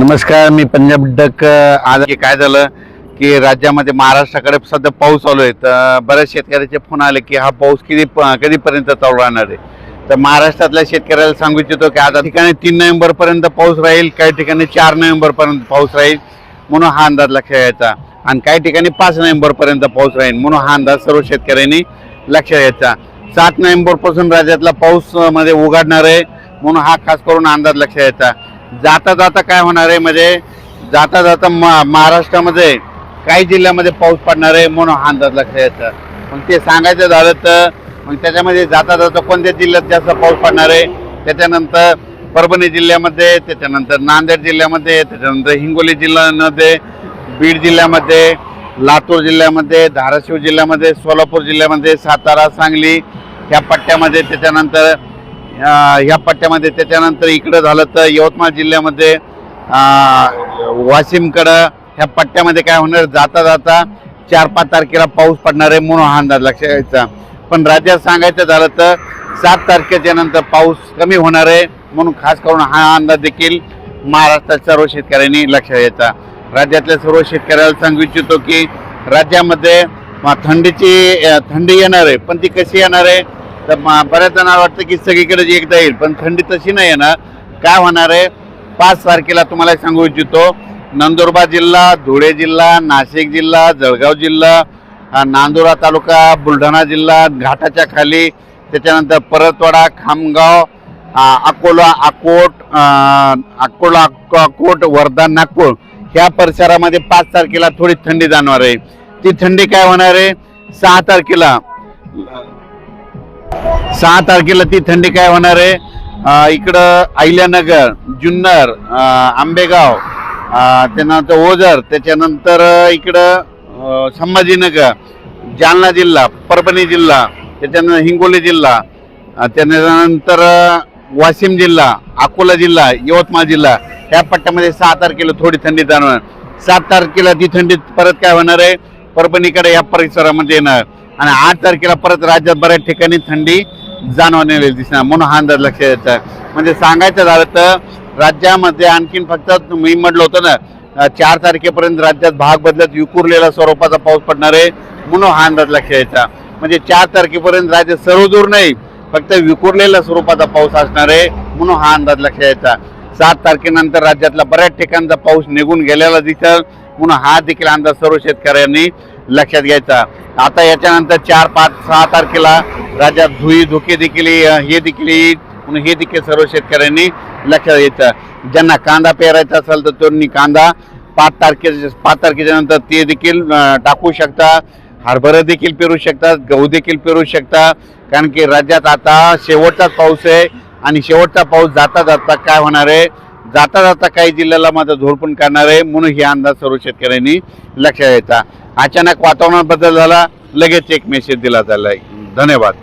नमस्कार मी पंजाब डक आज काय झालं की राज्यामध्ये महाराष्ट्राकडे सध्या पाऊस चालू आहे. तर बऱ्याच शेतकऱ्याचे फोन आले की हा पाऊस किती प- कधीपर्यंत चालू राहणार आहे? तर महाराष्ट्रातल्या शेतकऱ्याला सांगू इच्छितो की आता ठिकाणी तीन नोव्हेंबरपर्यंत पाऊस राहील काही ठिकाणी चार नोव्हेंबरपर्यंत पाऊस राहील म्हणून हा अंदाज लक्षात घ्यायचा. आणि काही ठिकाणी पाच नोव्हेंबरपर्यंत पाऊस राहील म्हणून हा अंदाज सर्व शेतकऱ्यांनी लक्षात घ्यायचा. सात नोव्हेंबरपासून राज्यातला पाऊसमध्ये उघडणार आहे म्हणून हा खास करून अंदाज लक्षात घ्यायचा. जाता जाता काय होणार आहे? म्हणजे जाता जाता महाराष्ट्रामध्ये काही जिल्ह्यामध्ये पाऊस पडणार आहे म्हणून हा अंदाज लक्षात घ्यायचा मग ते सांगायचं झालं तर मग त्याच्यामध्ये जाता जाता कोणत्या जिल्ह्यात जास्त पाऊस पडणार आहे? त्याच्यानंतर परभणी जिल्ह्यामध्ये त्याच्यानंतर नांदेड जिल्ह्यामध्ये त्याच्यानंतर हिंगोली जिल्ह्यामध्ये बीड जिल्ह्यामध्ये लातूर जिल्ह्यामध्ये धाराशिव जिल्ह्यामध्ये सोलापूर जिल्ह्यामध्ये सातारा सांगली ह्या पट्ट्यामध्ये त्याच्यानंतर ह्या पट्ट्यामध्ये त्याच्यानंतर इकडं झालं तर यवतमाळ जिल्ह्यामध्ये वाशिमकडं ह्या पट्ट्यामध्ये काय होणार? जाता जाता चार पाच तारखेला पाऊस पडणार आहे म्हणून हा अंदाज लक्षात घ्यायचा पण राज्यात सांगायचं झालं तर सात तारखेच्या नंतर पाऊस कमी होणार आहे म्हणून खास करून हा अंदाज देखील महाराष्ट्रात सर्व शेतकऱ्यांनी लक्षात घ्यायचा राज्यातल्या सर्व शेतकऱ्याला सांगू इच्छितो की राज्यामध्ये थंडीची थंडी येणार आहे पण ती कशी येणार आहे? तर बऱ्याच जणांना वाटतं की सगळीकडे जी एकदा येईल पण थंडी तशी नाही येणार काय होणार आहे? पाच तारखेला तुम्हाला सांगू इच्छितो नंदुरबार जिल्हा धुळे जिल्हा नाशिक जिल्हा जळगाव जिल्हा नांदुरा तालुका बुलढाणा जिल्हा घाटाच्या खाली त्याच्यानंतर परतवाडा खामगाव अकोला अकोट अकोला अको- अकोट वर्धा नागपूर ह्या परिसरामध्ये पाच तारखेला थोडी थंडी जाणवार आहे. ती थंडी काय होणार आहे? सहा तारखेला सहा तारखेला ती थंडी काय होणार आहे? इकडं अहिल्यानगर जुन्नर आंबेगाव त्यानंतर ओझर त्याच्यानंतर इकडं संभाजीनगर जालना जिल्हा परभणी जिल्हा त्याच्यानंतर हिंगोली जिल्हा त्यानंतर वाशिम जिल्हा अकोला जिल्हा यवतमाळ जिल्हा ह्या पट्ट्यामध्ये सहा तारखेला थोडी थंडी जाणवणार सात तारखेला ती थंडी परत काय होणार आहे? परभणीकडे या परिसरामध्ये येणार. आणि आठ तारखेला परत राज्यात बऱ्याच ठिकाणी थंडी जाणवण्याला दिसणार. म्हणून हा अंदाज लक्षात येतं म्हणजे सांगायचं झालं तर राज्यामध्ये आणखीन फक्त मी म्हटलं होतं ना चार तारखेपर्यंत राज्यात भाग बदलत विखुरलेला स्वरूपाचा पाऊस पडणार आहे म्हणून हा अंदाज लक्षात यायचा म्हणजे चार तारखेपर्यंत राज्य सर्वदूर नाही फक्त विखुरलेल्या स्वरूपाचा पाऊस असणार आहे म्हणून हा अंदाज लक्षात यायचा सात तारखेनंतर राज्यातला बऱ्याच ठिकाणचा पाऊस निघून गेलेला दिसेल म्हणून हा देखील अंदाज सर्व शेतकऱ्यांनी लक्षात घ्यायचा. आता याच्यानंतर चार पाच सहा तारखेला राज्यात धुई धुके देखील हे देखील येईल. म्हणून हे देखील सर्व शेतकऱ्यांनी लक्षात घ्यायचं. ज्यांना कांदा पेरायचा असेल तर त्यांनी कांदा पाच तारखे पाच तारखेच्या नंतर ते देखील टाकू शकता. हरभरा देखील पेरू शकतात गहू देखील पेरू शकता. कारण की राज्यात आता शेवटचाच पाऊस आहे आणि शेवटचा पाऊस जाता जाता काय होणार आहे? जाता जाता काही जिल्ह्याला माझा झोडपून करणार आहे म्हणून हे अंदाज सर्व शेतकऱ्यांनी लक्षात घ्यायचा अचानक वातावरणात बदल झाला लगेच एक मेसेज दिला झाला धन्यवाद.